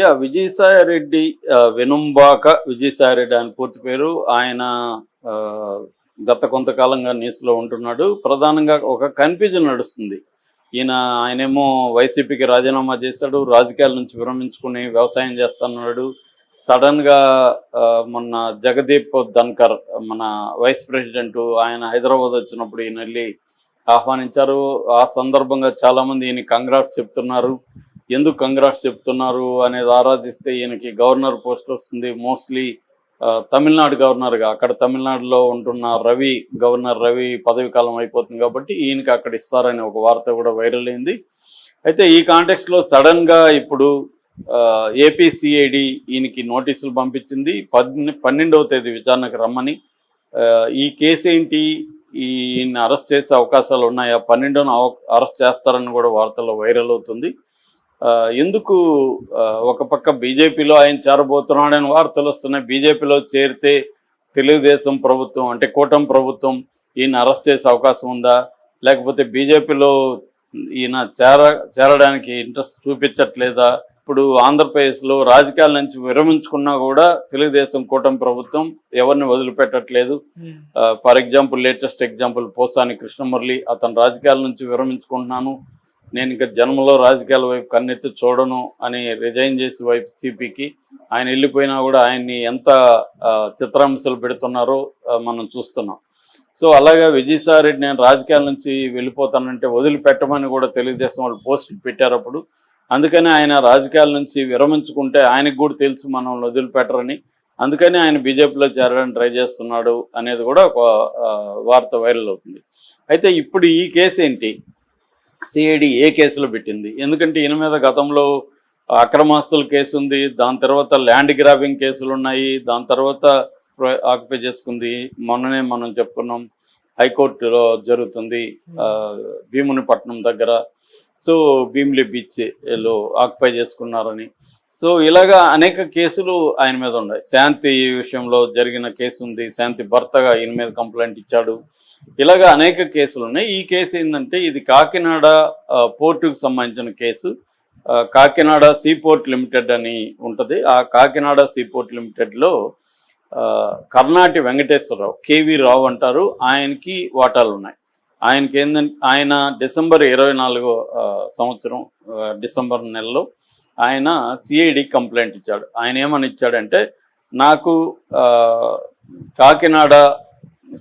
Yeah Vijayasai Reddy వెనుంబాక Vijayasai Reddy ఆయన పూర్తి పేరు. ఆయన ఆ, గత కొంతకాలంగా న్యూస్లో ఉంటున్నాడు. ప్రధానంగా ఒక కన్ఫ్యూజన్ నడుస్తుంది. ఈయన ఆయనేమో వైసీపీకి రాజీనామా చేశాడు రాజకీయాల నుంచి విరమించుకుని వ్యవసాయం చేస్తున్నాడు. సడన్గా మొన్న జగదీప్ ధన్కర్ మన వైస్ ప్రెసిడెంట్ ఆయన హైదరాబాద్ వచ్చినప్పుడు ఈయన వెళ్ళి ఆహ్వానించారు. ఆ సందర్భంగా చాలామంది ఈయన కంగ్రాట్స్ చెప్తున్నారు. ఎందుకు కంగ్రాట్స్ చెప్తున్నారు అనేది ఆరాధిస్తే ఈయనకి గవర్నర్ పోస్ట్ వస్తుంది. మోస్ట్లీ తమిళనాడు గవర్నర్గా. అక్కడ తమిళనాడులో ఉంటున్న రవి గవర్నర్ రవి పదవి కాలం అయిపోతుంది కాబట్టి ఈయనకి అక్కడ ఇస్తారని ఒక వార్త కూడా వైరల్ అయింది. అయితే ఈ కాంటెక్స్లో సడన్గా ఇప్పుడు ఏపీసీఐడి ఈయనకి నోటీసులు పంపించింది. పన్నె పన్నెండవ తేదీ విచారణకు రమ్మని. ఈ కేసు ఏంటి? ఈయన్ని అరెస్ట్ చేసే అవకాశాలు ఉన్నాయా? పన్నెండున అరెస్ట్ చేస్తారని కూడా వార్తల్లో వైరల్ అవుతుంది. ఎందుకు ఒక పక్క బీజేపీలో ఆయన చేరబోతున్నాడని వార్తలు వస్తున్నాయి. బీజేపీలో చేరితే తెలుగుదేశం ప్రభుత్వం అంటే కూటమి ప్రభుత్వం ఈయన అరెస్ట్ చేసే అవకాశం ఉందా? లేకపోతే బీజేపీలో ఈయన చేర చేరడానికి ఇంట్రెస్ట్ చూపించట్లేదా? ఇప్పుడు ఆంధ్రప్రదేశ్లో రాజకీయాల నుంచి విరమించుకున్నా కూడా తెలుగుదేశం కూటమి ప్రభుత్వం ఎవరిని వదిలిపెట్టట్లేదు. For example latest example Posani Krishna Murali అతను రాజకీయాల నుంచి విరమించుకుంటున్నాను. నేను ఇంకా జన్మలో రాజకీయాల వైపు కన్నెత్తి చూడను అని రిజైన్ చేసి వైపు సిపికి ఆయన వెళ్ళిపోయినా కూడా ఆయన్ని ఎంత చిత్రాంశలు చిత్రాంశాలు పెడుతున్నారో మనం చూస్తున్నాం. సో అలాగే విజయసాయిరెడ్డి నేను రాజకీయాల నుంచి వెళ్ళిపోతానంటే వదిలిపెట్టమని కూడా తెలుగుదేశం వాళ్ళు పోస్ట్ పెట్టారు అప్పుడు. అందుకని ఆయన రాజకీయాల నుంచి విరమించుకుంటే ఆయనకు కూడా తెలుసు మనం వదిలిపెట్టరని. అందుకని ఆయన బీజేపీలో చేరడానికి ట్రై చేస్తున్నాడు అనేది కూడా ఒక వార్త వైరల్ అవుతుంది. అయితే ఇప్పుడు ఈ కేసు ఏంటి? సిఐడి ఏ కేసులో పెట్టింది? ఎందుకంటే ఈయన మీద గతంలో అక్రమాస్తుల కేసు ఉంది దాని తర్వాత ల్యాండ్ గ్రాబింగ్ కేసులు ఉన్నాయి దాని తర్వాత ఆక్యుపై చేసుకుంది. మొన్ననే మనం చెప్పుకున్నాం హైకోర్టులో జరుగుతుంది భీమునిపట్నం దగ్గర. సో భీమిలి బీచ్లో ఆక్యుపై చేసుకున్నారని. సో ఇలాగా అనేక కేసులు ఆయన మీద ఉన్నాయి. శాంతి విషయంలో జరిగిన కేసు ఉంది. శాంతి భర్తగా ఈయన మీద కంప్లైంట్ ఇచ్చాడు. ఇలాగా అనేక కేసులు ఉన్నాయి. ఈ కేసు ఏంటంటే ఇది కాకినాడ పోర్టుకు సంబంధించిన కేసు. కాకినాడ సీపోర్ట్ లిమిటెడ్ అని ఉంటుంది. ఆ కాకినాడ సీపోర్ట్ లిమిటెడ్లో కర్ణాటి వెంకటేశ్వరరావు కేవీ రావు అంటారు. ఆయనకి వాటాలు ఉన్నాయి ఆయనకి ఏంటంటే ఆయన డిసెంబర్ ఇరవై నాలుగో సంవత్సరం డిసెంబర్ నెలలో ఆయన సిఐడి కంప్లైంట్ ఇచ్చాడు. ఆయన ఏమని ఇచ్చాడంటే నాకు కాకినాడ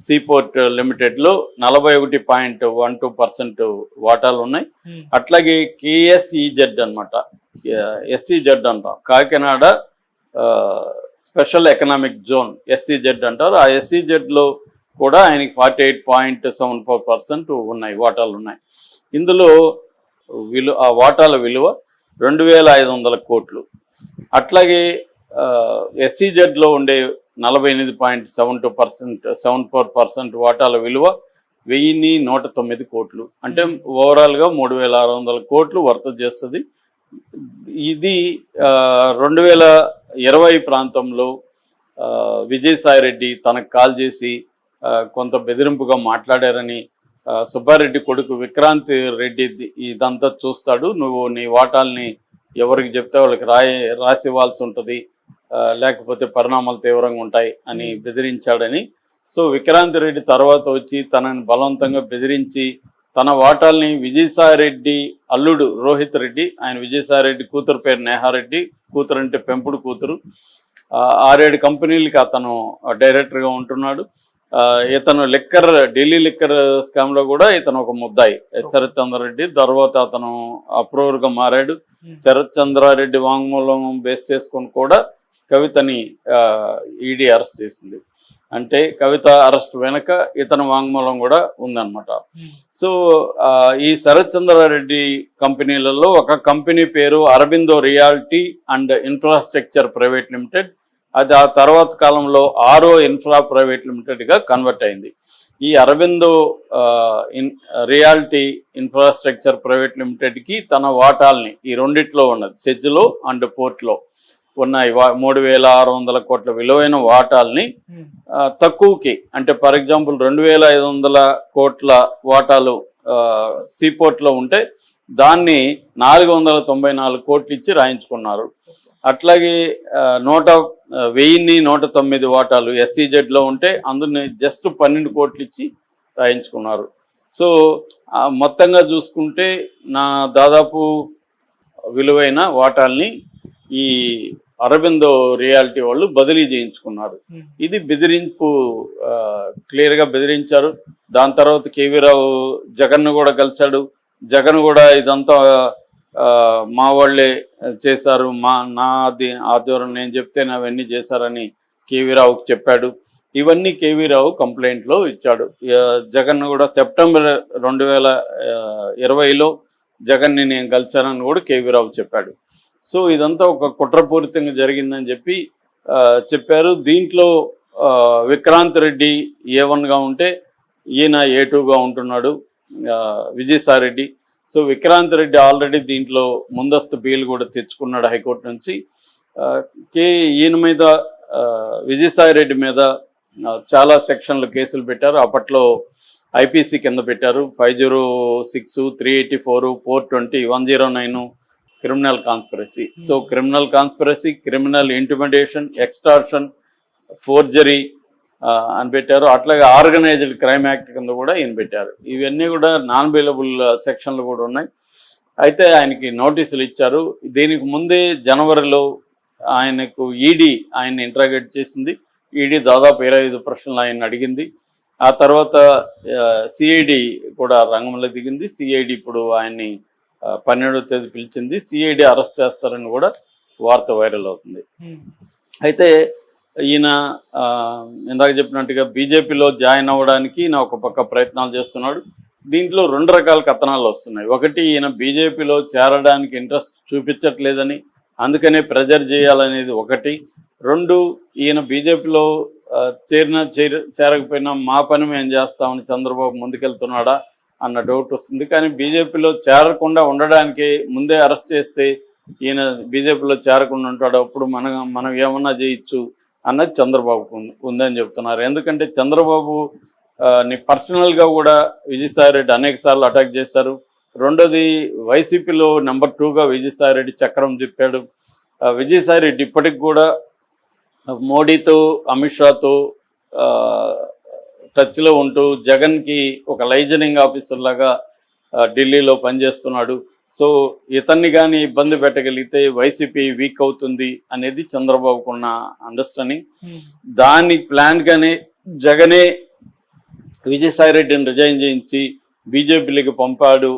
సీపోర్ట్ లిమిటెడ్లో నలభై ఒకటి పాయింట్ వన్ టూ పర్సెంట్ వాటాలు ఉన్నాయి. అట్లాగే కేఎస్ఈజెడ్ అనమాట ఎస్ఈజెడ్ అంటాం. Kakinada special economic zone SEZ అంటారు. ఆ ఎస్సీజెడ్లో కూడా ఆయనకి forty eight point seven four percent ఉన్నాయి వాటాలు ఉన్నాయి. ఇందులో విలువ ఆ వాటాల విలువ రెండు వేల ఐదు వందల కోట్లు. అట్లాగే ఎస్సీజెడ్లో ఉండే నలభై ఎనిమిది point seven two percent seven four percent వాటాల విలువ వెయ్యిన్ని నూట తొమ్మిది కోట్లు. అంటే ఓవరాల్గా మూడు వేల ఆరు వందల కోట్లు వర్త చేస్తుంది. ఇది రెండు వేల ఇరవై ప్రాంతంలో విజయసాయిరెడ్డి విజయసాయి రెడ్డి తనకు కాల్ చేసి కొంత బెదిరింపుగా మాట్లాడారని సుబ్బారెడ్డి కొడుకు విక్రాంత్ రెడ్డి ఇదంతా చూస్తాడు. నువ్వు నీ వాటాల్ని ఎవరికి చెప్తే వాళ్ళకి రాయి రాసి ఇవ్వాల్సి ఉంటుంది లేకపోతే పరిణామాలు తీవ్రంగా ఉంటాయి అని బెదిరించాడని. సో విక్రాంత్ రెడ్డి తర్వాత వచ్చి తనని బలవంతంగా బెదిరించి తన వాటాల్ని విజయసాయి రెడ్డి అల్లుడు రోహిత్ రెడ్డి ఆయన విజయసాయి రెడ్డి కూతురు పేరు నేహారెడ్డి కూతురు అంటే పెంపుడు కూతురు. ఆరేడు కంపెనీలకి అతను డైరెక్టర్గా ఉంటున్నాడు. ఇతను లిక్కర్ ఢిల్లీ లిక్కర్ స్కామ్లో కూడా ఇతను ఒక ముద్దాయి. శరత్ చంద్రారెడ్డి తర్వాత అతను అప్రూవర్గా మారాడు. శరత్ చంద్రారెడ్డి వాంగ్మూలం బేస్ చేసుకొని కూడా కవితని ఈడీ అరెస్ట్ చేసింది. అంటే కవిత అరెస్ట్ వెనక ఇతని వాంగ్మూలం కూడా ఉందన్నమాట. సో ఆ, ఈ శరత్ చంద్రారెడ్డి కంపెనీలలో ఒక కంపెనీ పేరు Aurobindo reality and infrastructure private limited అది ఆ తర్వాత కాలంలో ఆరో ఇన్ఫ్రా ప్రైవేట్ లిమిటెడ్గా కన్వర్ట్ అయింది. ఈ అరబిందో ఆ, ఇన్ రియాలిటీ ఇన్ఫ్రాస్ట్రక్చర్ ప్రైవేట్ లిమిటెడ్కి తన వాటాల్ని ఈ రెండిట్లో ఉన్నది. సెజ్లో అండ్ పోర్ట్లో ఉన్నాయి. మూడు వేల ఆరు వందల కోట్ల విలువైన వాటాల్ని తక్కువకి అంటే ఫర్ ఎగ్జాంపుల్ రెండు వేల ఐదు వందల కోట్ల వాటాలు సీపోర్ట్లో ఉంటే దాన్ని నాలుగు వందల తొంభై నాలుగు కోట్లు ఇచ్చి రాయించుకున్నారు. అట్లాగే నూట వెయ్యిన్ని నూట తొమ్మిది వాటాలు ఎస్సీజెడ్లో ఉంటే అందుని జస్ట్ పన్నెండు కోట్లు ఇచ్చి రాయించుకున్నారు. సో మొత్తంగా చూసుకుంటే నా దాదాపు విలువైన వాటాల్ని ఈ అరబిందో రియాలిటీ వాళ్ళు బదిలీ చేయించుకున్నారు. ఇది బెదిరింపు ఆ, క్లియర్గా బెదిరించారు. దాని తర్వాత కేవీ రావు జగన్ కూడా కలిశాడు. జగన్ కూడా ఇదంతా మా వాళ్ళే చేశారు. మా నాది ఆధ్వర్యం నేను చెప్తేనే అవన్నీ చేశారని కేవీరావుకి చెప్పాడు. ఇవన్నీ కేవీరావు రావు ఇచ్చాడు. జగన్ కూడా సెప్టెంబర్ రెండు వేల ఇరవైలో జగన్ని నేను కలిశానని కూడా కేవీరావు చెప్పాడు. సో ఇదంతా ఒక కుట్రపూరితంగా జరిగిందని చెప్పి చెప్పారు. దీంట్లో విక్రాంత్ రెడ్డి ఏ వన్గా ఉంటే ఈయన ఏ టూగా ఉంటున్నాడు? ఆ, విజయసాయి రెడ్డి సో విక్రాంత్ రెడ్డి ఆల్రెడీ దీంట్లో ముందస్తు బెయిల్ కూడా తెచ్చుకున్నాడు హైకోర్టు నుంచి. కే ఈయన మీద విజయసాయి రెడ్డి మీద చాలా సెక్షన్లు కేసులు పెట్టారు. అప్పట్లో ఐపీసీ కింద పెట్టారు. Five zero six three eighty four four twenty one zero nine criminal conspiracy. So criminal conspiracy criminal intimidation extortion forgery అని పెట్టారు. అట్లాగే ఆర్గనైజ్డ్ క్రైమ్ యాక్ట్ కింద కూడా ఈయన పెట్టారు. ఇవన్నీ కూడా నాన్ బెయిలబుల్ సెక్షన్లు కూడా ఉన్నాయి. అయితే ఆయనకి నోటీసులు ఇచ్చారు. దీనికి ముందే జనవరిలో ఆయనకు ఈడీ ఆయన ఇంట్రాగేట్ చేసింది. ఈడీ దాదాపు ఇరవై ఐదు ప్రశ్నలు ఆయన అడిగింది. ఆ తర్వాత సిఐడి కూడా రంగంలో దిగింది. సిఐడి ఇప్పుడు ఆయన్ని పన్నెండవ తేదీ పిలిచింది. సిఐడి అరెస్ట్ చేస్తారని కూడా వార్త వైరల్ అవుతుంది. అయితే ఈయన ఇందాక చెప్పినట్టుగా బీజేపీలో జాయిన్ అవ్వడానికి ఈయన ఒక పక్క ప్రయత్నాలు చేస్తున్నాడు. దీంట్లో రెండు రకాల కథనాలు వస్తున్నాయి. ఒకటి ఈయన బీజేపీలో చేరడానికి ఇంట్రెస్ట్ చూపించట్లేదని అందుకనే ప్రెజర్ చేయాలనేది ఒకటి. రెండు ఈయన బీజేపీలో చేరినా చేర చేరకపోయినా మా పని మేము చేస్తామని చంద్రబాబు ముందుకెళ్తున్నాడా అన్న డౌట్ వస్తుంది. కానీ బీజేపీలో చేరకుండా ఉండడానికి ముందే అరెస్ట్ చేస్తే ఈయన బీజేపీలో చేరకుండా ఉంటాడు. అప్పుడు మనం మనం ఏమన్నా చేయొచ్చు అన్నది చంద్రబాబుకు ఉందని చెప్తున్నారు. ఎందుకంటే చంద్రబాబు ని పర్సనల్గా కూడా విజయసాయి రెడ్డి అనేక సార్లు అటాక్ చేశారు. రెండోది వైసీపీలో నెంబర్ టూగా విజయసాయి రెడ్డి చక్రం తిప్పాడు. విజయసాయి రెడ్డి ఇప్పటికి కూడా మోడీతో అమిత్ షాతో టచ్లో ఉంటూ జగన్కి ఒక లైజనింగ్ ఆఫీసర్ లాగా ఢిల్లీలో పనిచేస్తున్నాడు. సో ఇతన్ని కానీ ఇబ్బంది పెట్టగలిగితే వైసీపీ వీక్ అవుతుంది అనేది చంద్రబాబుకు ఉన్న అండర్స్టాండింగ్ దాని ప్లాన్గానే జగనే విజయసాయి రెడ్డిని రిజైన్ చేయించి బీజేపీలోకి పంపాడు.